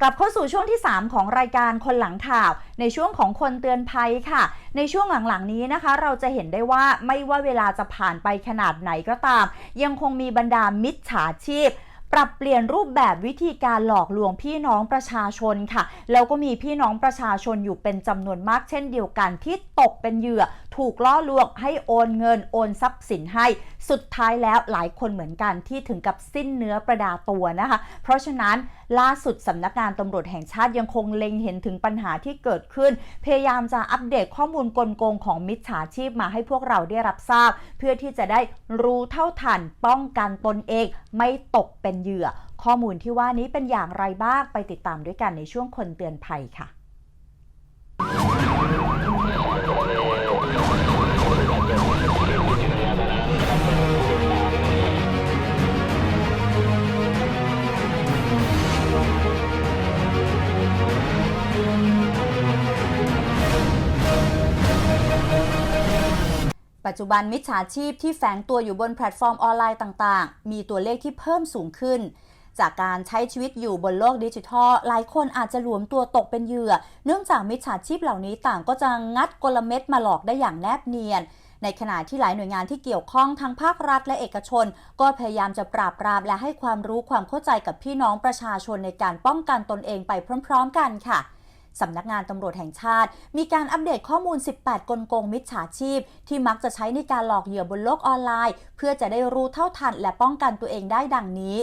กลับเข้าสู่ช่วงที่ 3 ของรายการคนหลังข่าว ในช่วงของคนเตือนภัยค่ะ ในช่วงหลังๆนี้นะคะ เราจะเห็นได้ว่าไม่ว่าเวลาจะผ่านไปขนาดไหนก็ตาม ยังคงมีบรรดามิจฉาชีพปรับเปลี่ยนรูปแบบวิธีการหลอกลวงพี่น้องประชาชนค่ะ แล้วก็มีพี่น้องประชาชนอยู่เป็นจำนวนมากเช่นเดียวกันที่ตกเป็นเหยื่อ ถูกล่อลวงให้โอนเงินโอนทรัพย์สินให้ สุดท้ายแล้วหลายคนเหมือนกันที่ถึงกับสิ้นเนื้อประดาตัวนะคะ เพราะฉะนั้นล่าสุดสำนักงานตำรวจแห่งชาติยังคงเล็งเห็นถึงปัญหาที่เกิดขึ้น พยายามจะอัปเดตข้อมูลกลโกงของมิจฉาชีพมาให้พวกเราได้รับทราบ เพื่อที่จะได้รู้เท่าทันป้องกันตนเอง ไม่ตกเป็นเหยื่อ ข้อมูลที่ว่านี้เป็นอย่างไรบ้างไปติดตามด้วยกันในช่วงคนเตือนภัยค่ะ จจุบันมิจฉาชีพที่แฝงตัวอยู่บนแพลตฟอร์มออนไลน์ต่างๆ มีตัวเลขที่เพิ่มสูงขึ้น จากการใช้ชีวิตอยู่บนโลกดิจิทัล หลายคนอาจจะหลวมตัวตกเป็นเหยื่อ เนื่องจากมิจฉาชีพเหล่านี้ต่างก็จะงัดกลเม็ดมาหลอกได้อย่างแนบเนียนในขณะที่หลายหน่วยงานที่เกี่ยวข้องทั้งภาครัฐและเอกชน ก็พยายามจะปราบปรามและให้ความรู้ความเข้าใจกับพี่น้องประชาชนในการป้องกันตนเองไปพร้อม ๆ กันค่ะ สำนักงานตำรวจแห่งชาติ มีการอัปเดตข้อมูล 18 กลโกงมิจฉาชีพ ที่มักจะใช้ในการหลอกเหยื่อบนโลกออนไลน์ เพื่อจะได้รู้เท่าทันและป้องกันตัวเองได้ดังนี้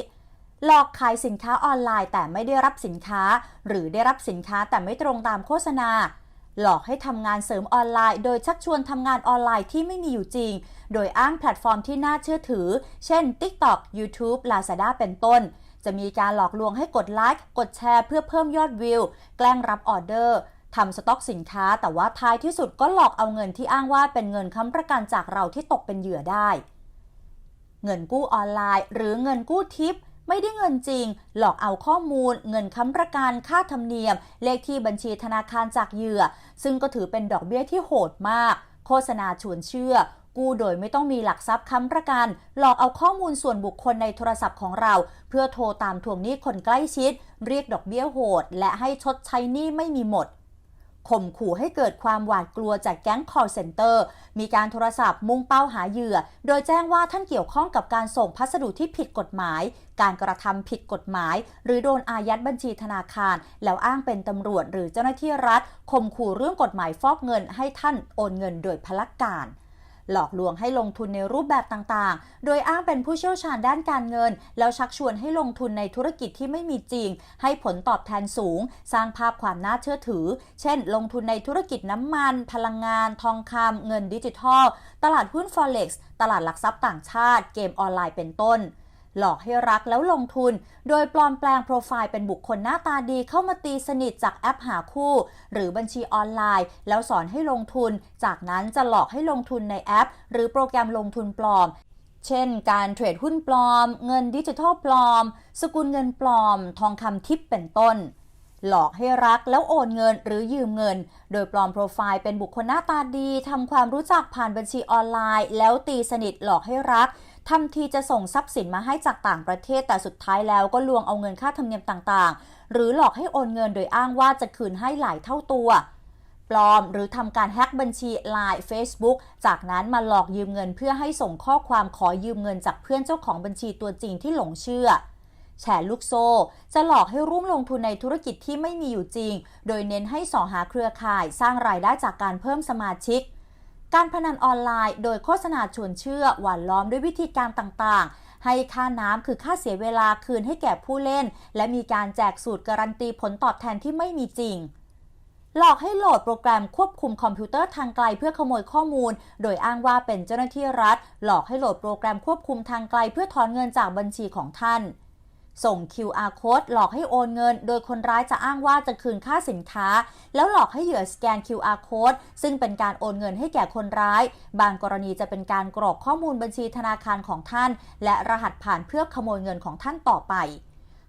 หลอกขายสินค้าออนไลน์แต่ไม่ได้รับสินค้า หรือได้รับสินค้าแต่ไม่ตรงตามโฆษณา หลอกให้ทำงานเสริมออนไลน์ โดยชักชวนทำงานออนไลน์ที่ไม่มีอยู่จริง โดยอ้างแพลตฟอร์มที่น่าเชื่อถือ เช่น TikTok YouTube Lazada เป็นต้น จะมีการหลอกลวงให้กดไลค์กดแชร์เพื่อเพิ่มยอดวิว แกล้งรับออเดอร์ทำสต็อกสินค้า แต่ว่าท้ายที่สุดก็หลอกเอาเงินที่อ้างว่าเป็นเงินค้ำประกันจากเราที่ตกเป็นเหยื่อได้ เงินกู้ออนไลน์ หรือเงินกู้ทิป ไม่ได้เงินจริง หลอกเอาข้อมูล เงินค้ำประกันค่าธรรมเนียม เลขที่บัญชีธนาคารจากเหยื่อ ซึ่งก็ถือเป็นดอกเบี้ยที่โหดมาก โฆษณาชวนเชื่อ กู้โดยไม่ต้องมีหลักทรัพย์ค้ำประกัน หลอกเอาข้อมูลส่วนบุคคลในโทรศัพท์ของเรา เพื่อโทรตามทวงหนี้คนใกล้ชิด เรียกดอกเบี้ยโหด และให้ชดใช้หนี้ไม่มีหมดข่มขู่ให้เกิดความหวาดกลัวจากแก๊ง call center มีการโทรศัพท์มุ่งเป้าหาเหยื่อ โดยแจ้งว่าท่านเกี่ยวข้องกับการส่งพัสดุที่ผิดกฎหมาย การกระทำผิดกฎหมาย หรือโดนอายัดบัญชีธนาคาร แล้วอ้างเป็นตำรวจหรือเจ้าหน้าที่รัฐข่มขู่เรื่องกฎหมายฟอกเงินให้ท่านโอนเงินโดยพลักการ หลอกลวงให้ลงทุนในรูปแบบต่างๆ โดยอ้างเป็นผู้เชี่ยวชาญด้านการเงิน แล้วชักชวนให้ลงทุนในธุรกิจที่ไม่มีจริง ให้ผลตอบแทนสูง สร้างภาพความน่าเชื่อถือ เช่น ลงทุนในธุรกิจน้ำมัน พลังงาน ทองคำเงินดิจิทัล ตลาดหุ้น Forex ตลาดหลักทรัพย์ต่างชาติ เกมออนไลน์เป็นต้น หลอกให้รักแล้วลงทุน โดยปลอมแปลงโปรไฟล์เป็นบุคคลหน้าตาดีเข้ามาตีสนิทจากแอปหาคู่ หรือบัญชีออนไลน์ แล้วสอนให้ลงทุน จากนั้นจะหลอกให้ลงทุนในแอป หรือโปรแกรมลงทุนปลอมเช่น การเทรดหุ้นปลอม เงินดิจิทัลปลอม สกุลเงินปลอม ทองคำทิปเป็นต้น หลอกให้รักแล้วโอนเงินหรือยืมเงิน โดยปลอมโปรไฟล์เป็นบุคคลหน้าตาดีทำความรู้จักผ่านบัญชีออนไลน์ แล้วตีสนิทหลอกให้รัก ทำทีจะส่งทรัพย์สินมาให้จากต่างประเทศแต่สุดท้ายแล้วก็ลวงเอาเงินค่าธรรมเนียมต่างๆ หรือหลอกให้โอนเงินโดยอ้างว่าจะคืนให้หลายเท่าตัว ปลอมหรือทำการแฮ็กบัญชี Line Facebook จากนั้นมาหลอกยืมเงินเพื่อให้ส่งข้อความขอยืมเงินจากเพื่อนเจ้าของบัญชีตัวจริงที่หลงเชื่อแชร์ลูกโซ่ จะหลอกให้ร่วมลงทุนในธุรกิจที่ไม่มีอยู่จริง โดยเน้นให้สอหาเครือข่ายสร้างรายได้จากการเพิ่มสมาชิก การพนันออนไลน์โดยโฆษณาชวนเชื่อหวานล้อมด้วยวิธีการต่างๆ ให้ค่าน้ำคือค่าเสียเวลาคืนให้แก่ผู้เล่น และมีการแจกสูตรการันตีผลตอบแทนที่ไม่มีจริง หลอกให้โหลดโปรแกรมควบคุมคอมพิวเตอร์ทางไกลเพื่อขโมยข้อมูล โดยอ้างว่าเป็นเจ้าหน้าที่รัฐ หลอกให้โหลดโปรแกรมควบคุมทางไกลเพื่อถอนเงินจากบัญชีของท่าน ส่ง QR code หลอกให้โอนเงิน โดยคนร้ายจะอ้างว่าจะคืนค่าสินค้า แล้วหลอกให้เหยื่อสแกน QR code ซึ่งเป็นการโอนเงินให้แก่คนร้าย บางกรณีจะเป็นการกรอกข้อมูลบัญชีธนาคารของท่าน และรหัสผ่านเพื่อขโมยเงินของท่านต่อไป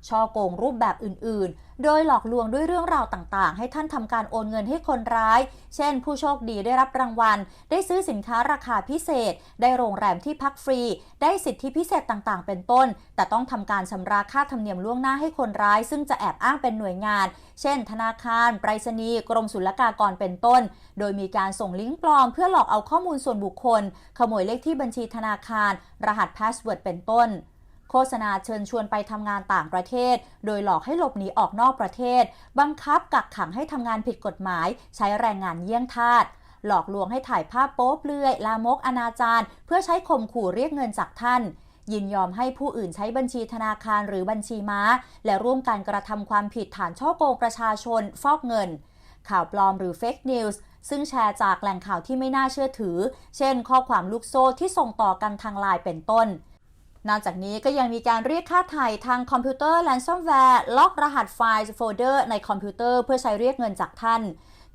ช่อโกงรูปแบบอื่นๆ โดยหลอกลวงด้วยเรื่องราวต่างๆ ให้ท่านทำการโอนเงินให้คนร้าย เช่น ผู้โชคดีได้รับรางวัล ได้ซื้อสินค้าราคาพิเศษ ได้โรงแรมที่พักฟรี ได้สิทธิพิเศษต่างๆ เป็นต้น แต่ต้องทำการชำระค่าธรรมเนียมล่วงหน้าให้คนร้าย ซึ่งจะแอบอ้างเป็นหน่วยงาน เช่น ธนาคาร ไปรษณีย์ กรมศุลกากร เป็นต้น โดยมีการส่งลิงก์ปลอมเพื่อหลอกเอาข้อมูลส่วนบุคคล ขโมยเลขที่บัญชีธนาคาร รหัสพาสเวิร์ด เป็นต้น โฆษณาเชิญชวนไปทำงานต่างประเทศ โดยหลอกให้หลบหนีออกนอกประเทศ บังคับกักขังให้ทำงานผิดกฎหมาย ใช้แรงงานเยี่ยงทาสหลอกลวงให้ถ่ายภาพโป๊เปลือย ลามกอนาจารเพื่อใช้ข่มขู่เรียกเงินจากท่าน ยินยอมให้ผู้อื่นใช้บัญชีธนาคารหรือบัญชีม้า และร่วมการกระทำความผิดฐานช่อโกงประชาชน ฟอกเงิน ข่าวปลอมหรือ Fake News ซึ่งแชร์จากแหล่งข่าวที่ไม่น่าเชื่อถือ เช่น ข้อความลูกโซ่ที่ส่งต่อกันทางไลน์เป็นต้น นอกจากนี้ก็ยังมีการเรียกค่าไถ่ทางคอมพิวเตอร์แลนซอมแวร์ล็อกรหัสไฟล์โฟลเดอร์ในคอมพิวเตอร์เพื่อใช้เรียกเงินจากท่าน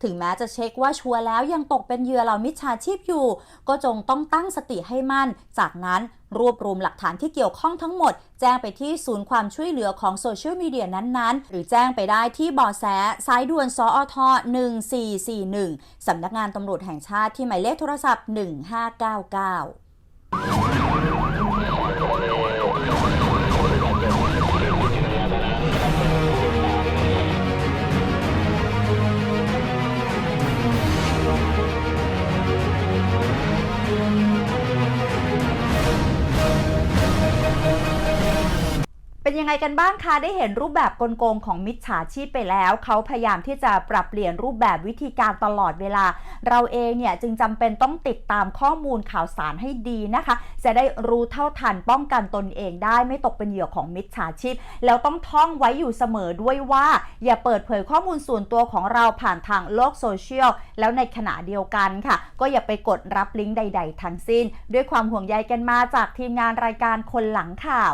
ถึงแม้จะเช็คว่าชัวร์แล้วยังตกเป็นเหยื่อเหล่ามิจฉาชีพอยู่ ก็จงต้องตั้งสติให้มั่น จากนั้นรวบรวมหลักฐานที่เกี่ยวข้องทั้งหมด แจ้งไปที่ศูนย์ความช่วยเหลือของโซเชียลมีเดียนั้นๆ หรือแจ้งไปได้ที่บาะแสสายด่วนสอท1441สำนักงานตำรวจแห่งชาติที่หมายเลขโทรศัพท์ 1599 Oh, ยังไงกันบ้างคะได้เห็นรูปแบบกลโกงของมิจฉาชีพไปแล้ว เขาพยายามที่จะปรับเปลี่ยนรูปแบบวิธีการตลอดเวลา เราเองเนี่ยจึงจำเป็นต้องติดตามข้อมูลข่าวสารให้ดีนะคะ จะได้รู้เท่าทันป้องกันตนเองได้ไม่ตกเป็นเหยื่อของมิจฉาชีพ แล้วต้องท่องไว้อยู่เสมอด้วยว่า อย่าเปิดเผยข้อมูลส่วนตัวของเราผ่านทางโลกโซเชียลแล้วในขณะเดียวกันค่ะ ก็อย่าไปกดรับลิงก์ใด ๆ ทั้งสิ้น ด้วยความห่วงใยกันมาจากทีมงานรายการคนหลังข่าว